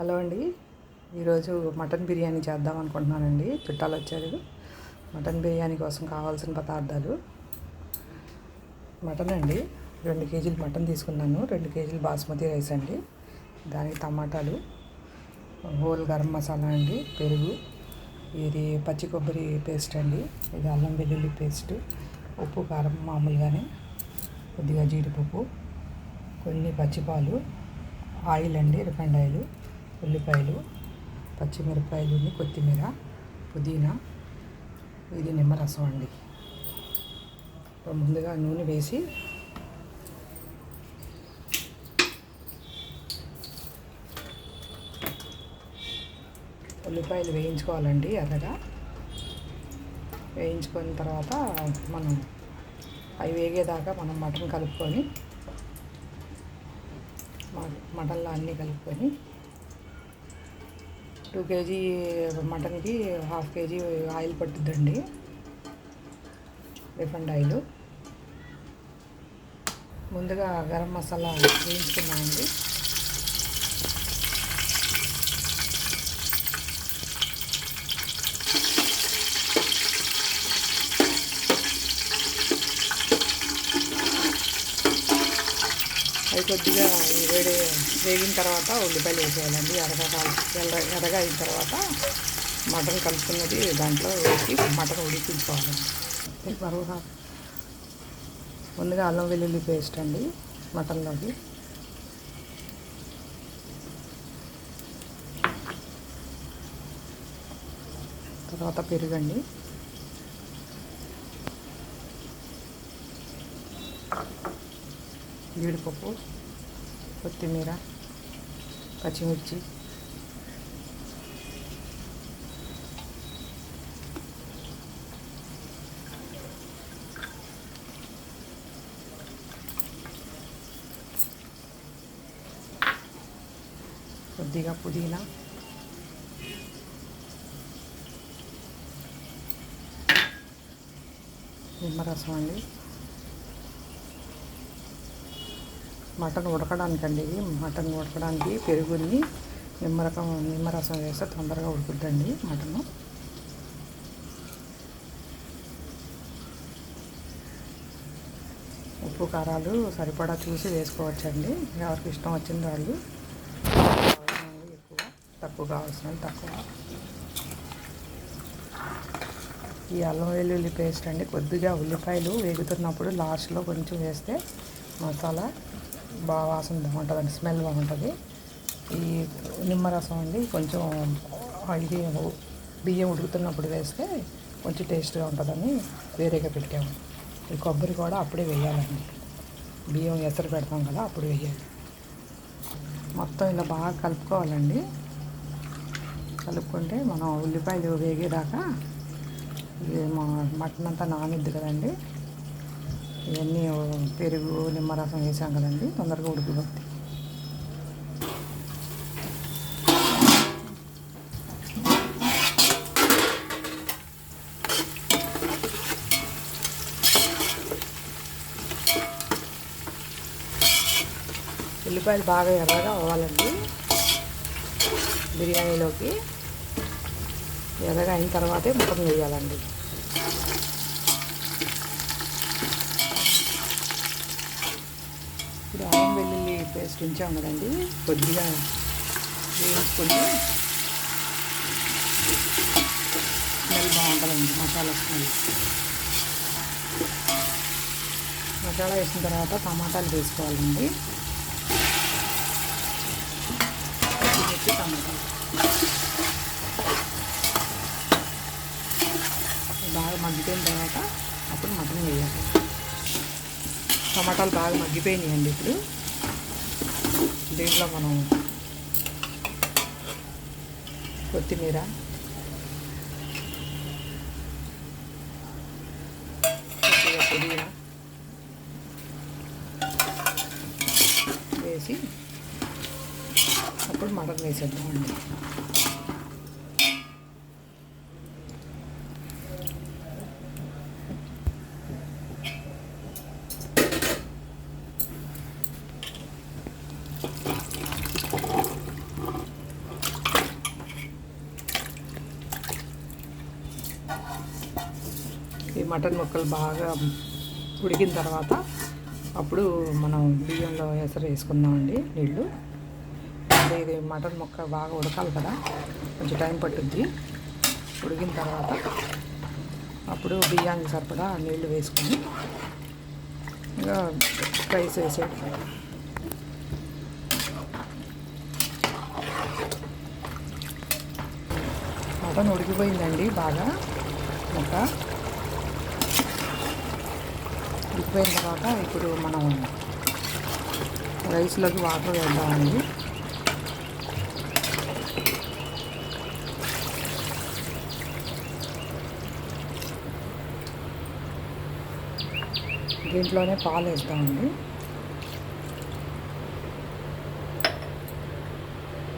Hello అండి. ఈరోజు mutton biryani చేద్దాం అనుకుంటున్నానండి. చుట్టాలు వచ్చారు. మటన్ బిర్యానీ కోసం కావాల్సిన పదార్థాలు. మటన్ అండి. రెండు కేజీలు మటన్ తీసుకున్నాను. రెండు కేజీలు బాస్మతి రైస్ అండి. దానికి టమాటాలు. హోల్ గరం మసాలా అండి. పెరుగు. ఇది పచ్చి కొబ్బరి పేస్ట్ అండి. ఇది అల్లం వెల్లుల్లి పేస్ట్. ఉప్పు కారం మామూలుగానే. కొద్దిగా జీడిపప్పు. కొన్ని పచ్చిపాలు. ఆయిల్ అండి. Refined oil. ఉల్లిపాయలు పచ్చిమిరపకాయలు కొత్తిమీర పుదీనా ఇది నిమ్మరసం అండి. ముందుగా నూనె వేసి ఉల్లిపాయలు వేయించుకోవాలండి ఎర్రగా. వేయించుకున్న తర్వాత మనం అవి వేగేదాకా మనం మటన్ కలుపుకొని మటన్లో అన్నీ కలుపుకొని టూ కేజీ మటన్కి half KG oil పట్టుద్దండి. Refined oil. ముందుగా గరం మసాలా వేయించుకున్నామండి. కొద్దిగా వేడి వేగిన తర్వాత ఉల్లిపాయలు వేసేయాలండి. ఎర్రగా కాల్ ఎర్ర ఎర్రగా అయిన తర్వాత మటన్ కలుపుకున్నది దాంట్లో వేసి మటన్ ఉడికించుకోవాలండి బరువుగా ముందుగా అల్లం వెల్లుల్లి పేస్ట్ అండి మటన్లోకి. తర్వాత పెరుగండి. జీడిపప్పు. కొత్తిమీర పచ్చిమిర్చి కొద్దిగా పుదీనా నిమ్మరసం అండి మటన్ ఉడకడానికండి. ఇది మటన్ ఉడకడానికి పెరుగుని నిమ్మరకం నిమ్మరసం వేస్తే తొందరగా ఉడుకుద్దండి మటను. ఉప్పు కారాలు సరిపడా చూసి వేసుకోవచ్చండి. ఎవరికి ఇష్టం వచ్చిన వాళ్ళు. ఎక్కువ తక్కువ కావాల్సిన తక్కువ. ఈ అల్లం వెల్లుల్లి పేస్ట్ అండి. కొద్దిగా ఉల్లిపాయలు వేగుతున్నప్పుడు లాస్ట్లో కొంచెం వేస్తే మసాలా బాగా వాసన బాగుంటుందండి స్మెల్ బాగుంటుంది. ఈ నిమ్మరసం అండి కొంచెం ఇది బియ్యం ఉడుకుతున్నప్పుడు వేస్తే కొంచెం టేస్ట్గా ఉంటుందని వేరేగా పెట్టాము. ఈ కొబ్బరి కూడా అప్పుడే వేయాలండి. బియ్యం ఎసరు పెడతాం కదా అప్పుడు వేయాలి. మొత్తం ఇలా బాగా కలుపుకోవాలండి. కలుపుకుంటే మనం ఉల్లిపాయలు వేగేదాకా ఇది మటన్ అంతా నానిద్ది కదండి. ఇవన్నీ పెరుగు నిమ్మరసం వేసాం కదండి. తొందరగా ఉడికిపోద్ది ఉల్లిపాయలు బాగా ఎర్రగా అవ్వాలండి. బిర్యానీలోకి ఎర్రగా అయిన తర్వాతే ముఖం వేయాలండి. ఇప్పుడు అల్లం వెల్లుల్లి పేస్ట్ ఉంచాం కదండి. కొద్దిగా వేయించుకుంటే స్మెల్ బాగుంటుందండి మసాలా స్మెల్. మసాలా వేసిన తర్వాత టమాటాలు వేసుకోవాలండి పచ్చిమిర్చి టమాటాలు బాగా మగ్గిపోయిన తర్వాత అప్పుడు మటన్ వేయాలి టమాటాలు బాగా మగ్గిపోయినాయండి ఇప్పుడు. దీంట్లో మనం కొత్తిమీర. కొద్దిగా పుదీనా. వేసి అప్పుడు మటన్ వేసేద్దామండి. మటన్ ముక్కలు బాగా ఉడికిన తర్వాత అప్పుడు మనం బియ్యంలో ఎసరు వేసుకుందామండి నీళ్ళు. అంటే ఇది మటన్ ముక్క బాగా ఉడకాలి కదా కొంచెం టైం పట్టుద్ది. ఉడికిన తర్వాత అప్పుడు బియ్యానికి సరిపడా నీళ్ళు వేసుకొని ఇంకా రైస్ వేసేది మటన్ ఉడికిపోయిందండి బాగా ముక్క. ఉడికిపోయిన తర్వాత ఇప్పుడు మనం రైస్లోకి వాటర్ వేద్దామండి. దీంట్లోనే పాలు వేస్తామండి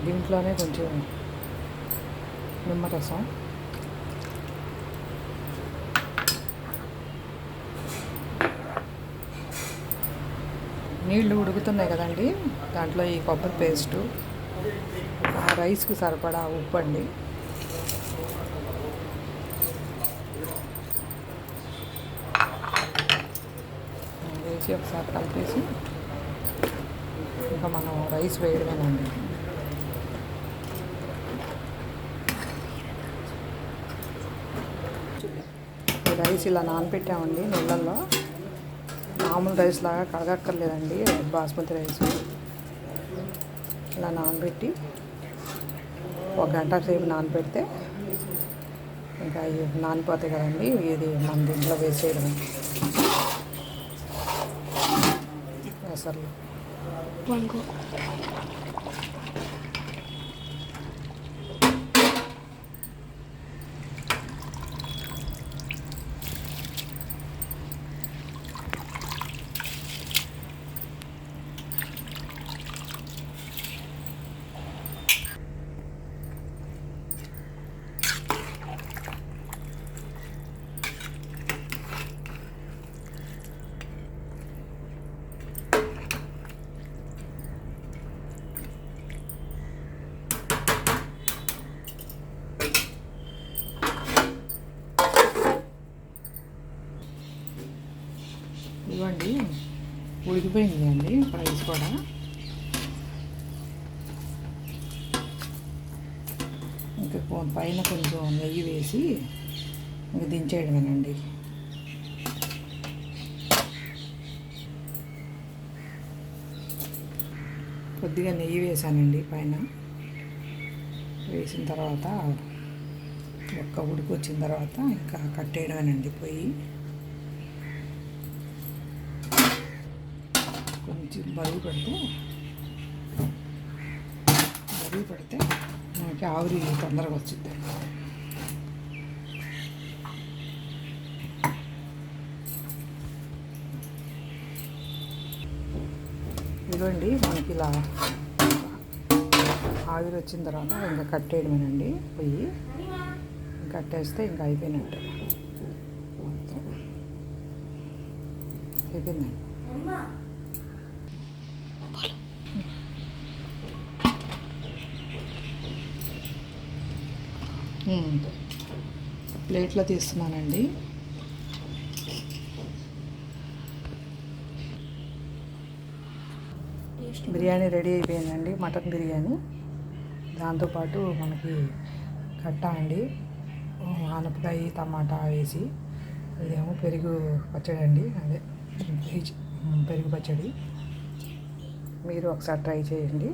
దీంట్లోనే కొంచెం నిమ్మరసం. నీళ్ళు ఉడుకుతున్నాయి కదండి. దాంట్లో ఈ కొబ్బరి పేస్టు ఆ రైస్కి సరిపడా ఉప్పు అండి వేసి ఒకసారి కలిపేసి ఇంకా మనం రైస్ వేయడమేనండి. రైస్ ఇలా నానబెట్టామండి నీళ్ళల్లో. మామూలు రైస్ లాగా కడగక్కర్లేదండి బాస్మతి రైస్. ఇలా నానబెట్టి ఒక గంట సేపు నానబెడితే ఇంకా ఇవి నానిపోతాయి కదండి ఇది మన దీంట్లో వేసేయడం అసలు. ఇవ్వండి. ఉడికిపోయింది అండి రైస్ కూడా. ఇంకా పైన కొంచెం నెయ్యి వేసి ఇంకా దించేయడమేనండి. కొద్దిగా నెయ్యి వేసానండి పైన. వేసిన తర్వాత ఒక్క ఉడికి వచ్చిన తర్వాత ఇంకా కట్టేయడమేనండి పొయ్యి. కొంచెం బరువు పెడితే బరువు పెడితే మనకి ఆవిరి తొందరగా వచ్చింది ఇదిగోండి మనకి ఇలా ఆవిరి వచ్చిన తర్వాత ఇంకా కట్టేయడమేనండి పొయ్యి కట్టేస్తే ఇంకా అయిపోయినట్టు. మొత్తం అయిపోయిందండి. ప్లేట్లో తీస్తున్నానండి. బిర్యానీ రెడీ అయిపోయిందండి మటన్ బిర్యానీ. దాంతోపాటు మనకి కట్ట అండి ఆనపకాయ టమాటా వేసి ఇదేమో పెరుగు పచ్చడి అండి అదే వెజ్ పెరుగు పచ్చడి. మీరు ఒకసారి ట్రై చేయండి.